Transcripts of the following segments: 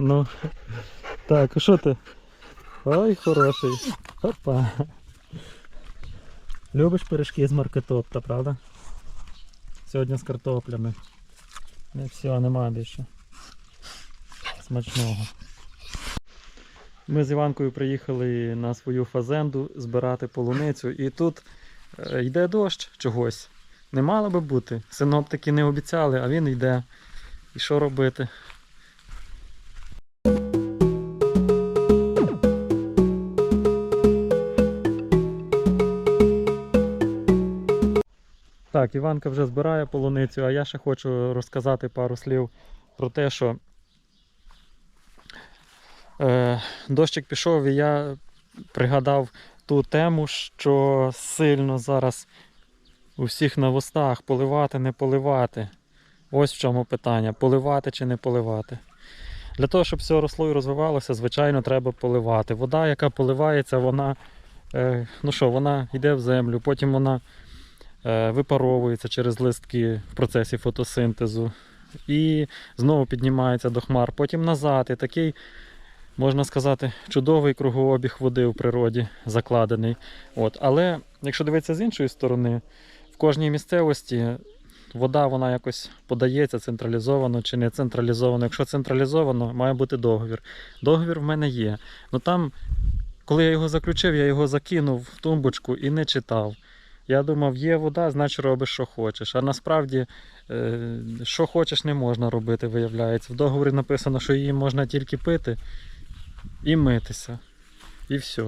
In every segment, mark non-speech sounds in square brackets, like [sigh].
Ну. Так, що ти? Ой, хороший. Опа. Любиш пиріжки з маркетопта, правда? Сьогодні з картоплями. Не все, нема більше. Смачного. Ми з Іванкою приїхали на свою фазенду збирати полуницю, і тут е, йде дощ чогось. Не мало би бути. Синоптики не обіцяли, а він йде. І що робити? Так, Іванка вже збирає полуницю, а я ще хочу розказати пару слів про те, що е, дощик пішов, і я пригадав ту тему, що сильно зараз у всіх на вустах поливати, не поливати. Ось в чому питання: поливати чи не поливати. Для того, щоб все росло і розвивалося, звичайно, треба поливати. Вода, яка поливається, вона, е, ну що, вона йде в землю, потім вона випаровується через листки в процесі фотосинтезу і знову піднімається до хмар, потім назад. І такий, можна сказати, чудовий кругообіг води в природі закладений. От. Але якщо дивитися з іншої сторони, в кожній місцевості вода вона якось подається централізовано чи не централізовано. Якщо централізовано, має бути договір. Договір в мене є. Ну там, коли я його заключив, я його закинув в тумбочку і не читав. Я думав, є вода, значить робиш, що хочеш. А насправді, е, що хочеш, не можна робити, виявляється. В договорі написано, що її можна тільки пити і митися. І все.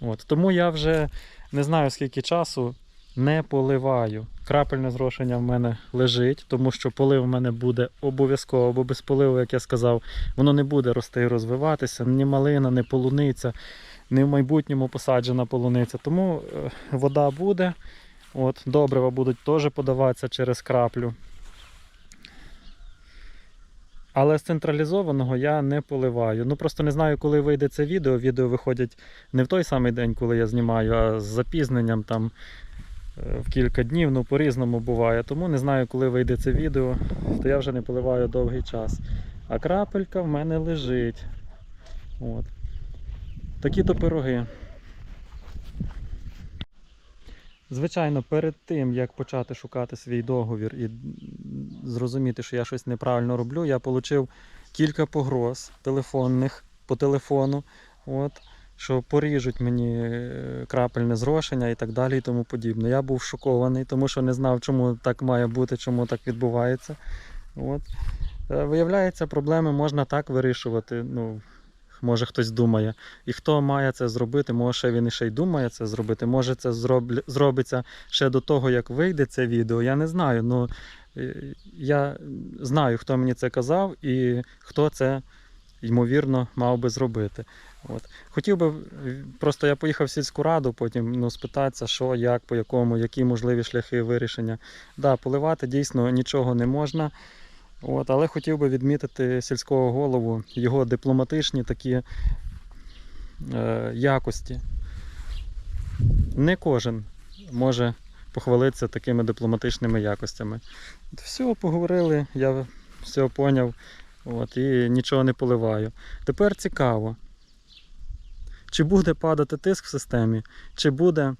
От. Тому я вже не знаю, скільки часу не поливаю. Крапельне зрошення в мене лежить, тому що полив в мене буде обов'язково, бо без поливу, як я сказав, воно не буде рости і розвиватися, ні малина, ні полуниця, ні в майбутньому посаджена полуниця. Тому е, вода буде. От, добрива будуть теж подаватися через краплю. Але з централізованого я не поливаю. Ну просто не знаю, коли вийде це відео. Відео виходять не в той самий день, коли я знімаю, а з запізненням там е, в кілька днів, ну по-різному буває. Тому не знаю, коли вийде це відео, то я вже не поливаю довгий час. А крапелька в мене лежить. От. Такі то пироги. Звичайно, перед тим, як почати шукати свій договір і зрозуміти, що я щось неправильно роблю, я отримав кілька погроз телефонних по телефону, от, що поріжуть мені е, крапельне зрошення і так далі і тому подібне. Я був шокований, тому що не знав, чому так має бути, чому так відбувається. От. Е, Виявляється, проблеми можна так вирішувати. Ну, може хтось думає. І хто має це зробити, може він і ще й думає це зробити. Може це зробль- зробиться ще до того, як вийде це відео. Я не знаю. Ну е, я знаю, хто мені це казав і хто це ймовірно мав би зробити. От. Хотів би, е, просто я поїхав в сільську раду, потім ну, спитатися, що, як, по якому, які можливі шляхи вирішення. Да, поливати дійсно нічого не можна. От, але хотів би відмітити сільського голову, його дипломатичні такі е, якості. Не кожен може похвалитися такими дипломатичними якостями. Все, поговорили, я все поняв от, і нічого не поливаю. Тепер цікаво, чи буде падати тиск в системі, чи буде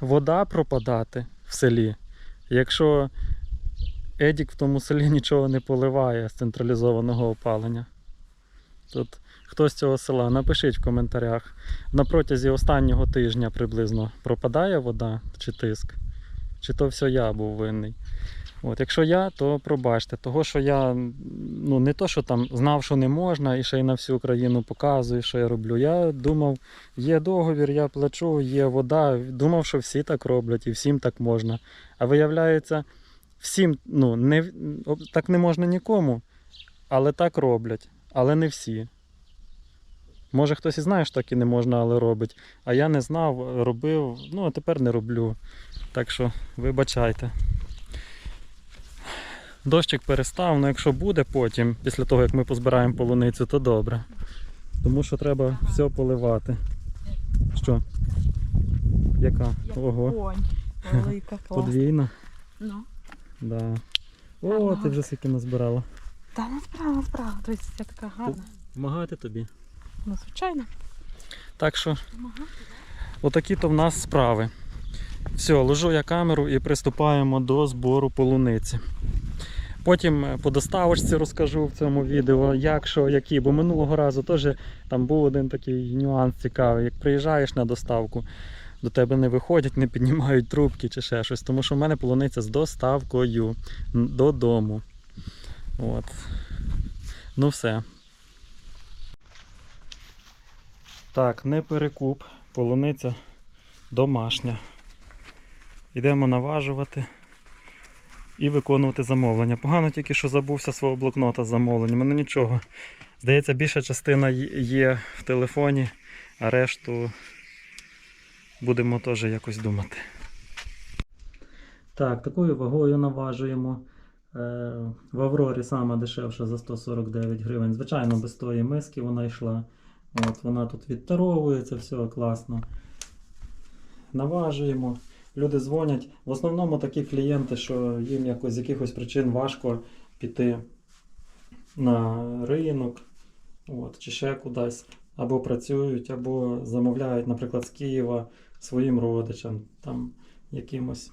вода пропадати в селі, якщо Едік в тому селі [laughs] нічого не поливає з централізованого опалення. Тут хто з цього села, напишіть в коментарях. На протязі останнього тижня приблизно пропадає вода чи тиск, чи то все я був винний. От, якщо я, то пробачте. Того, що я ну, не то, що там знав, що не можна, і ще й на всю Україну показую, що я роблю. Я думав, є договір, я плачу, є вода. Думав, що всі так роблять і всім так можна. А виявляється, всім, ну, не, так не можна нікому, але так роблять. Але не всі. Може хтось і знає, що так і не можна, але робить. А я не знав, робив, ну а тепер не роблю. Так що вибачайте. Дощик перестав, ну якщо буде потім, після того як ми позбираємо полуницю, то добре. Тому що треба все поливати. Що? Яка? Як Ого. Велика подвійна. Ну, Да. О, Ага. ти вже скільки назбирала. Та справа, справа. Дивіться, ця така гарна. Помагати тобі. Ну, звичайно. Так що. Отакі то в нас справи. Все, ложу я камеру і приступаємо до збору полуниці. Потім е, по доставочці розкажу в цьому відео, як що, які. Бо минулого разу теж там був один такий нюанс цікавий. Як приїжджаєш на доставку, до тебе не виходять, не піднімають трубки чи ще щось. Тому що в мене полуниця з доставкою додому. От. Ну все. Так, не перекуп. Полуниця домашня. Йдемо наважувати і виконувати замовлення. Погано тільки що забувся свого блокнота з замовленнями. Ну нічого. Здається, більша частина є в телефоні, а решту будемо теж якось думати. Так, такою вагою наважуємо. Е, В Аврорі сама дешевша за 149 гривень. Звичайно, без тої миски вона йшла. От, вона тут відтаровується, все класно. Наважуємо. Люди дзвонять. В основному такі клієнти, що їм якось з якихось причин важко піти на ринок от, чи ще кудись. Або працюють, або замовляють, наприклад, з Києва своїм родичам, там якимось.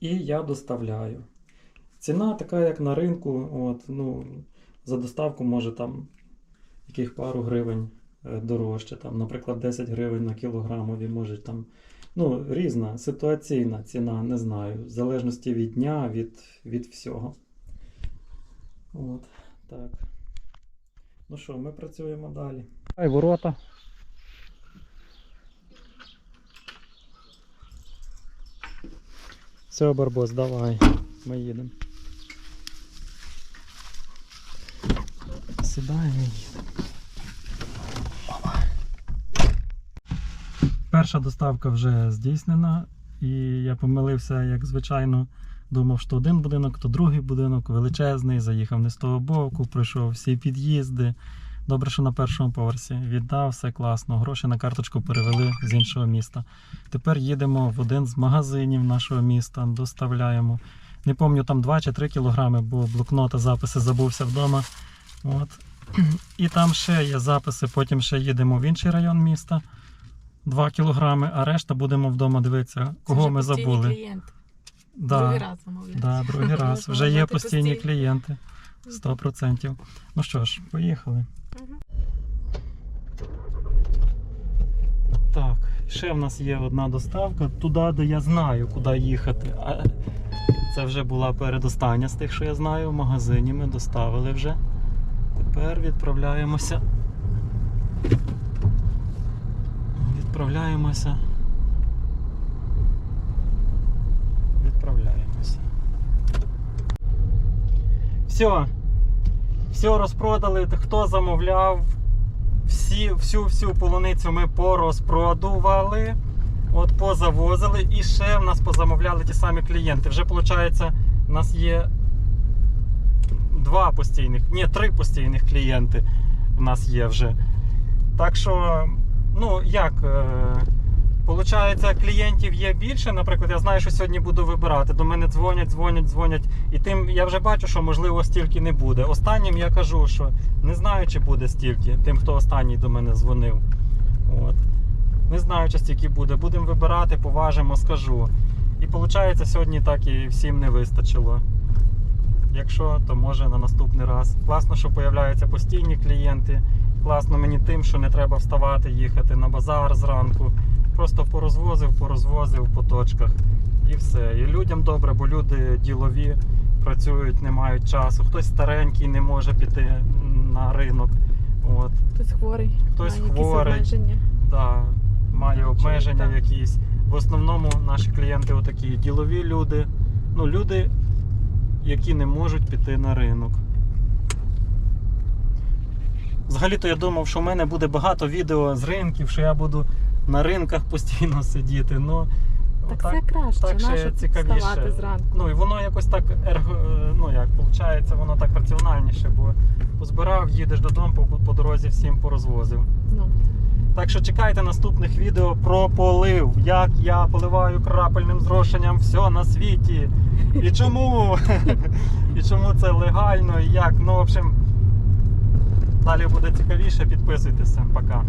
І я доставляю. Ціна така, як на ринку. От, ну, за доставку може там яких пару гривень е, дорожче. Там, наприклад, 10 гривень на кілограмові може там. Ну, різна ситуаційна ціна, не знаю. В залежності від дня, від, від всього. От, так. Ну що, ми працюємо далі. Ай, ворота. Все, Барбос, давай. Ми їдемо. Сідаємо і їдемо. Перша доставка вже здійснена, і я помилився, як звичайно, думав, що один будинок, то другий будинок величезний, заїхав не з того боку, пройшов всі під'їзди. Добре, що на першому поверсі віддав, все класно. Гроші на карточку перевели з іншого міста. Тепер їдемо в один з магазинів нашого міста, доставляємо. Не пам'ятаю, там 2 чи 3 кілограми, бо блокнота записи забувся вдома. От. [clears throat] І там ще є записи, потім ще їдемо в інший район міста. 2 кілограми, а решта будемо вдома дивитися, кого Це вже ми забули. Клієнт. Да, Другий раз замовляю. да, другий раз. Вже є постійні клієнти. 100%. Ну що ж, поїхали. Мгм. Так, ще в нас є одна доставка туди, де я знаю, куди їхати. А це вже була передостання з тих, що я знаю. В магазині ми доставили вже. Тепер. Відправляємося. Відправляємося. Все. Все розпродали. Хто замовляв? всі, всю всю полуницю ми порозпродували, от позавозили і ще в нас позамовляли ті самі клієнти. Вже виходить, у нас є два постійних, ні, три постійних клієнти в нас є вже. Так що, ну як, е, Получається, клієнтів є більше. Наприклад, я знаю, що сьогодні буду вибирати. До мене дзвонять, дзвонять, дзвонять. І тим я вже бачу, що можливо стільки не буде. Останнім я кажу, що не знаю, чи буде стільки, тим, хто останній до мене дзвонив. От. Не знаю, чи стільки буде. Будемо вибирати, поважимо, скажу. І виходить, сьогодні так і всім не вистачило. Якщо, то може на наступний раз. Класно, що появляються постійні клієнти. Класно мені тим, що не треба вставати, їхати на базар зранку. Просто порозвозив, порозвозив по точках і все. І людям добре, бо люди ділові працюють, не мають часу. Хтось старенький не може піти на ринок. От. Хтось хворий. Хтось має хворий. Якісь обмеження. Да, має Так, обмеження так. якісь. В основному наші клієнти отакі ділові люди. Ну, люди, які не можуть піти на ринок. Взагалі-то я думав, що в мене буде багато відео з ринків, що я буду на ринках постійно сидіти. Ну, Так отак, це краще, так ще Нащо цікавіше. вставати зранку. Ну і воно якось так е, ну як виходить, воно так раціональніше, бо позбирав, їдеш додому, по, по дорозі всім порозвозив. Ну. Так що чекайте наступних відео про полив, як я поливаю крапельним зрошенням все на світі. І чому? [laughs] І чому це легально і як. Ну, в общем, далі буде цікавіше. підписуйтесь, Пока.